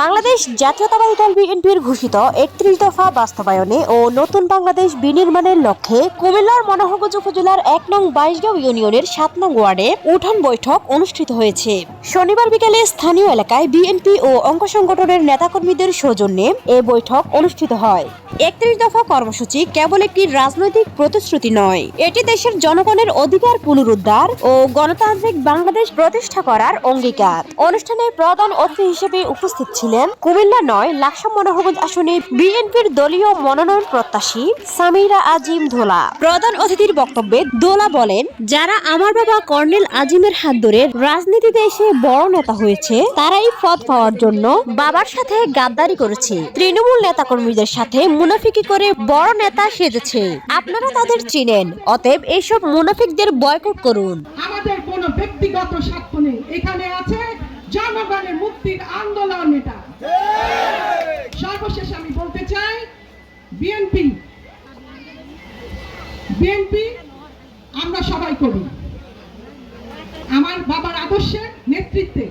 বাংলাদেশ জাতীয়তাবাদী দল বিএনপির ঘোষিত একত্রিশ দফা বাস্তবায়নে ও নতুন বাংলাদেশ বিনির্মাণের লক্ষ্যে কুমিল্লার মনোহরগঞ্জ উপজেলার এক নং বাইশগাঁও ইউনিয়নের সাত নং ওয়ার্ডে উঠান বৈঠক অনুষ্ঠিত হয়েছে। শনিবার বিকেলে স্থানীয় এলাকায় বিএনপি ও অঙ্গ সংগঠনের নেতাকর্মীদের সৌজন্যে এ বৈঠক অনুষ্ঠিত হয়। একত্রিশ দফা কর্মসূচি কেবল একটি রাজনৈতিক প্রতিশ্রুতি নয়। এটি দেশের জনগণের অধিকার পুনরুদ্ধার ও গণতান্ত্রিক বাংলাদেশ প্রতিষ্ঠা করার অঙ্গীকার। অনুষ্ঠানে প্রধান অতিথি হিসেবে উপস্থিত ছিলেন কুমিল্লা নয় লাকসাম মনোহরগঞ্জ আসনে বিএনপির দলীয় মনোনয়ন প্রত্যাশী সামিরা আজিম ধোলা। প্রধান অতিথির বক্তব্যে দোলা বলেন, যারা আমার বাবা কর্নেল আজিমের হাত ধরে রাজনীতিতে এসে বড় নেতা হয়েছে, তারাই পদ পাওয়ার জন্য বাবার সাথে গাদ্দারি করেছে। তৃণমূল নেতাকর্মীদের সাথে মুনাফিকি করে বড় নেতা সেজেছে। আপনারা তাদের চিনেন। অতএব এইসব মুনাফিকদের বয়কট করুন। আমাদের কোনো ব্যক্তিগত স্বার্থ নেই। এখানে আছে জনগণের মুক্তির আন্দোলন এটা। সর্বশেষ আমি বলতে চাই, বিএনপি বিএনপি আমরা সবাই করি। আমার বাবার আদর্শের নেতৃত্বে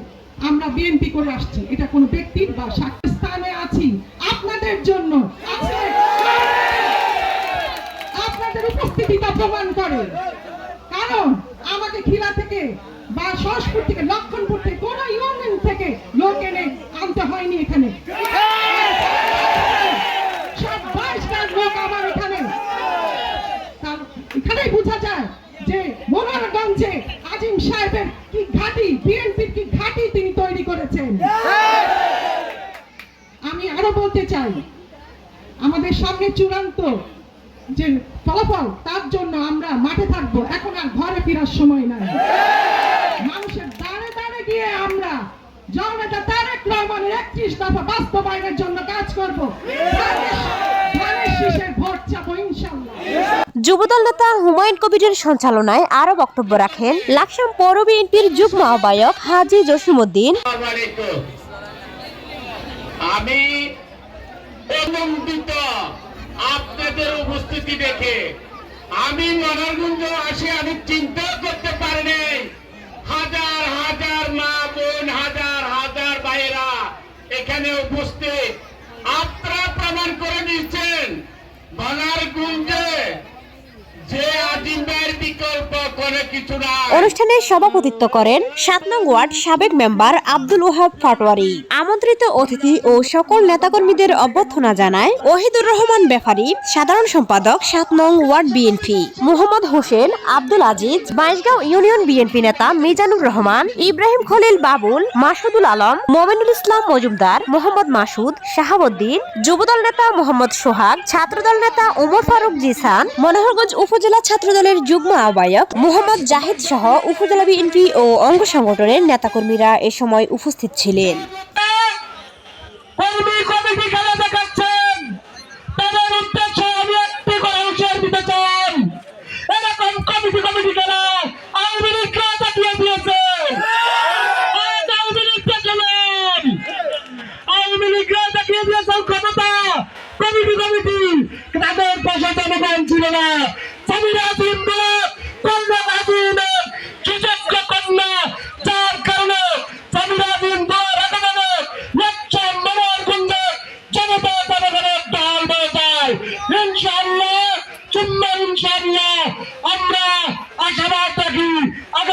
আমরা বিএনপি করে আসছি। এটা কোনো ব্যক্তির বা স্বার্থ স্থানে আছি আপনাদের জন্য আছে। আপনাদের প্রমাণ করে। কারণ আমাকে খিলা থেকে বা সরসপুর থেকে, লক্ষণপুর থেকে, কোন ইউনিয়ন থেকে লোক এনে আনতে হয়নি এখানে। এখানেই বোঝা যায় যে মোরারগঞ্জে আজিম সাহেবের কি ঘাটি, বিএনপির কি ঘাটি তিনি তৈরি করেছেন। আমি আরও বলতে চাই, আমাদের সামনে চূড়ান্ত যে ফলাফল তার জন্য আমরা মাঠে থাকব। এখন আর ঘরে ফেরার সময় নাই। মানুষের দাঁড়ে দাঁড়ে গিয়ে আমরা জননেতা তারেক রহমানের একত্রিশ দফা বাস্তবায়নের জন্য কাজ করব। ভোট চাবো ইনশাল্লাহ। যুবদল নেতা হুমায়ুন কবিরের সঞ্চালনায় আরও বক্তব্য রাখেন লাকসাম পৌর বিএনপির যুগ্ম আহ্বায়ক হাজি আলাইকুম। আমি আপনাদের উপস্থিতি দেখে আমি মনোরগঞ্জ আসি আমি চিন্তাও করতে পারিনি হাজার হাজার মা বোন, হাজার হাজার ভাইয়েরা এখানে উপস্থিত। আপনারা প্রমাণ করে দিচ্ছেন মনোরগঞ্জে যে আজিম ভাইয়ের বিকল্প কোনো কিছু না অনুষ্ঠানে সভাপতিত্ব করেন সাত নং ওয়ার্ড সাবেক মেম্বার আব্দুল ওহাব ফাটোয়ারি আমন্ত্রিত অতিথি ও সকল নেতাকর্মীদের অভ্যর্থনা জানায় ওহিদুর রহমান ব্যাপারী, সাধারণ সম্পাদক সাত নং ward BNP. Mohammad Hossain, Abdul Aziz, Baishgaon union BNP নেতা মিজানুর রহমান, ইব্রাহিম খলিল বাবুল, মাসুদুল আলম, মোমিনুল ইসলাম মজুমদার, মোহাম্মদ মাসুদ, শাহাবুদ্দিন, যুবদল নেতা মোহাম্মদ সোহাগ, ছাত্রদল নেতা ওমর ফারুক জিসান, মনোহরগঞ্জ উপজেলা ছাত্রদলের যুগ্ম আহ্বায়ক মোহাম্মদ জাহিদ সহ উপজেলা বিএনপি ও অঙ্গ সংগঠনের নেতাকর্মীরা এ সময় উপস্থিত ছিলেন। কমিটি দেখাচ্ছেন। তাদের উদ্দেশ্য আমি একটি আশাবাদ